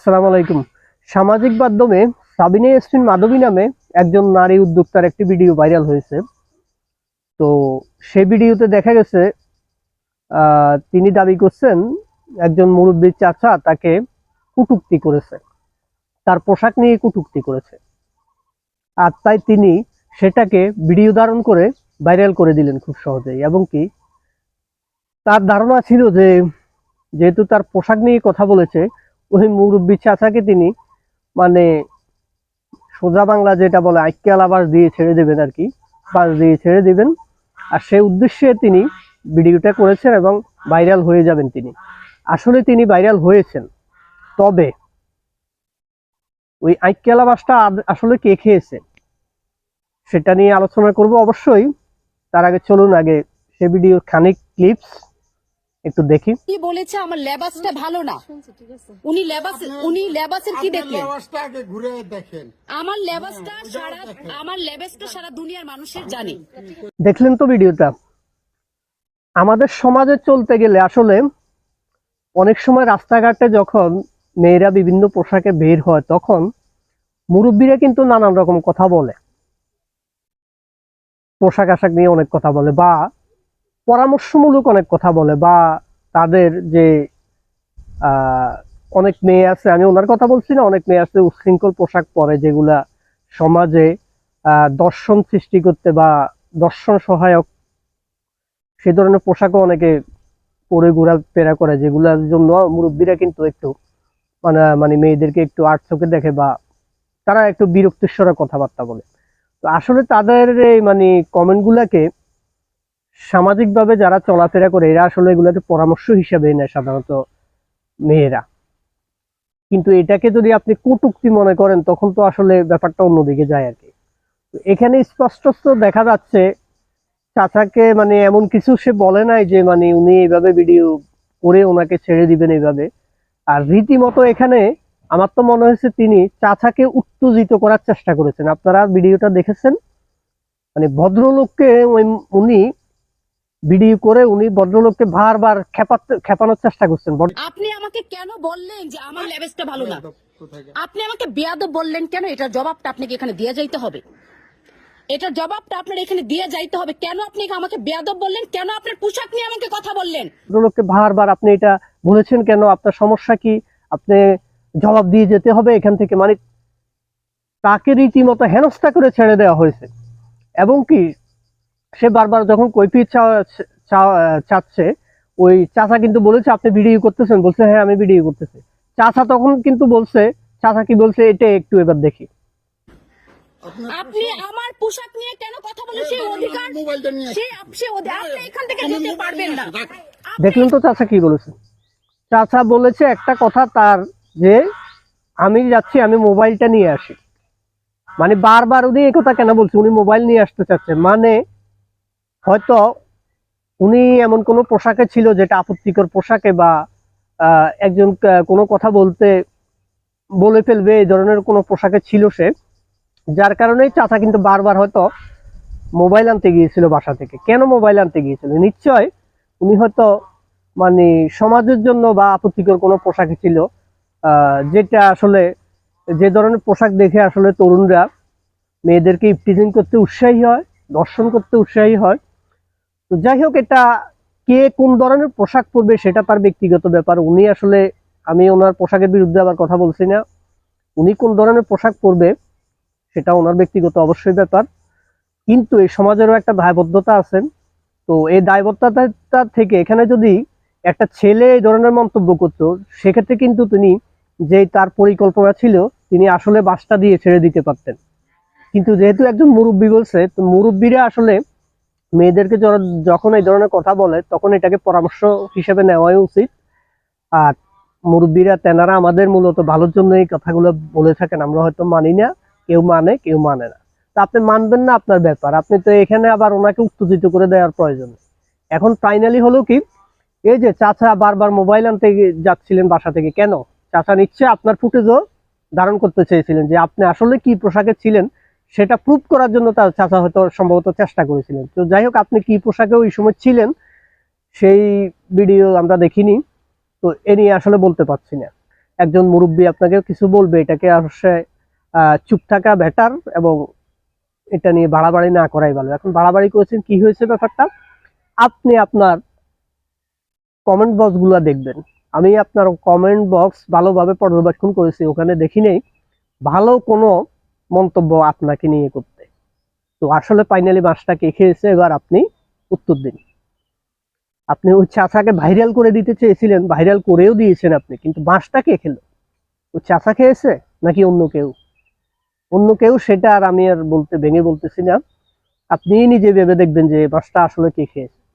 আসসালামু আলাইকুম। সামাজিক মাধ্যমে সাবিনা ইয়াসমিন মাধবী নামে একজন নারী উদ্যোক্তার একটি ভিডিও ভাইরাল হয়েছে। তো সেই ভিডিওতে দেখা গেছে তিনি দাবি করছেন, একজন মুরব্বীর চাচা তাকে কুটুক্তি করেছে। তার পোশাক নিয়ে কুটুক্তি করেছে। আর তাই তিনি সেটাকে ভিডিও ধারণ করে ভাইরাল করে দিলেন খুব সহজেই। এবং কি, তার ধারণা ছিল যে, যেহেতু তার পোশাক নিয়ে কথা বলেছে ওই মুরব্বী চাচাকে তিনি মানে সোজা বাংলা যেটা বলে আইক্যাল আবাস দিয়ে ছেড়ে দেবেন আর কি, বাস দিয়ে ছেড়ে দিবেন। আর সেই উদ্দেশ্যে তিনি ভিডিওটা করেছেন এবং ভাইরাল হয়ে যাবেন তিনি। আসলে তিনি ভাইরাল হয়েছেন। তবে ওই আইক্যাল আবাসটা আসলে কে খেয়েছে? সেটা নিয়ে আলোচনা করব অবশ্যই। তার আগে চলুন, আগে সে ভিডিও খানিক ক্লিপস একটু দেখি। কি বলেছে? আমার লেবাসটা ভালো না। উনি লেবাস উনি লেবাসের কি দেখলেন? লেবাসটা আগে ঘুরে দেখেন। আমার লেবাসটা সারা আমার লেবাসটা সারা দুনিয়ার মানুষের জানে। দেখলেন তো ভিডিওটা? আমাদের সমাজে চলতে গেলে আসলে অনেক সময় রাস্তাঘাটে যখন মেয়েরা বিভিন্ন পোশাকে বের হয় তখন মুরব্বীরা কিন্তু নানান রকম কথা বলে। পোশাক আশাক নিয়ে অনেক কথা বলে বা পরামর্শমূলক অনেক কথা বলে বা তাদের যে অনেক মেয়ে আছে, আমি ওনার কথা বলছি না, অনেক মেয়ে আছে উচ্ছৃঙ্খল পোশাক পরে যেগুলা সমাজে দর্শন সৃষ্টি করতে বা দর্শন সহায়ক সে ধরনের পোশাকও অনেকে পরে ঘোরাফেরা করে, যেগুলোর জন্য মুরব্বীরা কিন্তু একটু মানে মানে মেয়েদেরকে একটু আট চোখে দেখে বা তারা একটু বিরক্তিস্বরে কথাবার্তা বলে। তো আসলে তাদের এই মানে কমেন্ট গুলাকে সামাজিকভাবে যারা চলাফেরা করে, এরা আসলে এগুলোকে পরামর্শ হিসাবে নেয় সাধারণত মেয়েরা। কিন্তু এটাকে যদি আপনি কটুক্তি মনে করেন, তখন তো আসলে ব্যাপারটা অন্যদিকে যায় আর কি। এখানে স্পষ্ট দেখা যাচ্ছে, চাচাকে মানে এমন কিছু সে বলে নাই যে মানে উনি এইভাবে ভিডিও করে ওনাকে ছেড়ে দিবেন এইভাবে। আর রীতিমতো এখানে আমার তো মনে হয়েছে তিনি চাচাকে উত্তেজিত করার চেষ্টা করেছেন। আপনারা ভিডিওটা দেখেছেন? মানে ভদ্রলোককে উনি ভিডিও করে উনি ভদ্রলোককে বারবার খেপানোর চেষ্টা করছেন। আপনি আমাকে কেন বললেন যে আমার লেবাসটা ভালো না? আপনি আমাকে বেয়াদব বললেন কেন? এটার জবাবটা আপনাকে এখানে দিয়ে যাইতে হবে। এটার জবাবটা আপনার এখানে দিয়ে যাইতে হবে। কেন আপনি আমাকে বেয়াদব বললেন? কেন আপনার পোশাক নিয়ে আমাকে কথা বললেন? ভদ্রলোককে বারবার আপনি এটা বলেছেন কেন? আপনার সমস্যা কি? আপনি জবাব দিয়ে যেতে হবে এখান থেকে। মানে তাকে রীতিমতো হেনস্থা করে ছেড়ে দেওয়া হয়েছে। এবং কি সে বারবার যখন কৈফিয়ত চাচ্ছে ওই চাচা কিন্তু বলেছে আপনি ভিডিও করতেছেন। বলছে হ্যাঁ আমি ভিডিও করতেছি। চাচা তখন কিন্তু বলছে চাচা কি বলছে এটা একটু এবার দেখি। আপনি আমার পোশাক নিয়ে কেন কথা বলেন? সেই অধিকার সেই আপনি এখান থেকে যেতে পারবেন না। দেখলেন তো চাচা কি বলেছে। চাচা বলেছে একটা কথা তার যে আমি যাচ্ছি আমি মোবাইলটা নিয়ে আসি। মানে বারবার উনি এই কথা কেন বলছে? উনি মোবাইল নিয়ে আসতে চাচ্ছেন মানে হয়তো উনি এমন কোনো পোশাকে ছিল যেটা আপত্তিকর পোশাকে বা একজন কোনো কথা বলতে বলে ফেলবে এই ধরনের কোনো পোশাকে ছিল সে। যার কারণেই চাচা কিন্তু বারবার হয়তো মোবাইল আনতে গিয়েছিল বাসা থেকে। কেন মোবাইল আনতে গিয়েছিল? নিশ্চয় উনি হয়তো মানে সমাজের জন্য বা আপত্তিকর কোনো পোশাকে ছিল যেটা আসলে যে ধরনের পোশাক দেখে আসলে তরুণরা মেয়েদেরকে ইফটিজিং করতে উৎসাহী হয়, দর্শন করতে উৎসাহী হয়। তো যাই হোক, এটা কে কোন ধরনের পোশাক পরবে সেটা তার ব্যক্তিগত ব্যাপার। উনি আসলে, আমি ওনার পোশাকের বিরুদ্ধে আবার কথা বলছি না। উনি কোন ধরনের পোশাক পরবে সেটা ওনার ব্যক্তিগত অবশ্যই ব্যাপার। কিন্তু এই সমাজেরও একটা দায়বদ্ধতা আছে। তো এই দায়বদ্ধতা থেকে এখানে যদি একটা ছেলে এই ধরনের মন্তব্য করতো, সেক্ষেত্রে কিন্তু তিনি যে তার পরিকল্পনা ছিল, তিনি আসলে বাসটা দিয়ে ছেড়ে দিতে পারতেন। কিন্তু যেহেতু একজন মুরব্বী বলছে, তো মুরব্বীরা আসলে মেয়েদেরকে যখন এই ধরনের কথা বলে, তখন এটাকে পরামর্শ হিসেবে নেওয়াই উচিত। আর মুরব্বীরা, তেনারা আমাদের মূলত ভালোর জন্য এই কথাগুলো বলে থাকেন, আমরা হয়তো মানি না, কেউ মানে কেউ মানে না। তা আপনি মানবেন না আপনার ব্যাপার, আপনি তো এখানে আবার ওনাকে উত্তেজিত করে দেওয়ার প্রয়োজন। এখন ফাইনালি হলো কি, এই যে চাচা বারবার মোবাইল আনতে যাচ্ছিলেন বাসা থেকে, কেন? চাচা নিচ্ছে আপনার ফুটেজও ধারণ করতে চেয়েছিলেন যে আপনি আসলে কি পোশাকে ছিলেন সেটা প্রুভ করার জন্য তার চাচা হয়তো সম্ভবত চেষ্টা করেছিলেন। তো যাই হোক, আপনি কি পোশাকে ওই সময় ছিলেন, সেই ভিডিও আমরা দেখিনি। তো এ নিয়ে আসলে বলতে পারছি না। একজন মুরব্বী আপনাকে কিছু বলবে, এটাকে অবশ্যই চুপ থাকা বেটার এবং এটা নিয়ে বাড়াবাড়ি না করাই ভালো। এখন বাড়াবাড়ি করেছেন, কি হয়েছে ব্যাপারটা? আপনি আপনার কমেন্ট বক্সগুলো দেখবেন। আমি আপনার কমেন্ট বক্স ভালোভাবে পর্যবেক্ষণ করেছি, ওখানে দেখি নেই। ভালো কোনো মন্তব্য আপনাকে নিয়ে করতে। তো আসলে ফাইনালি মাছটা কে খেয়েছে? এবার আপনি উত্তর দিন। আপনি ওই চাচাকে ভাইরাল করে দিতে চেয়েছিলেন ভাইরাল করেও দিয়েছেন আপনি, কিন্তু মাছটা কে খেলো? ওই চাচা খেয়েছে নাকি অন্য কেউ? অন্য কেউ সেটা আর আমি আর বলতে, ভেঙে বলতেছি না। আপনি নিজে ভেবে দেখবেন যে মাছটা আসলে কে খেয়েছে।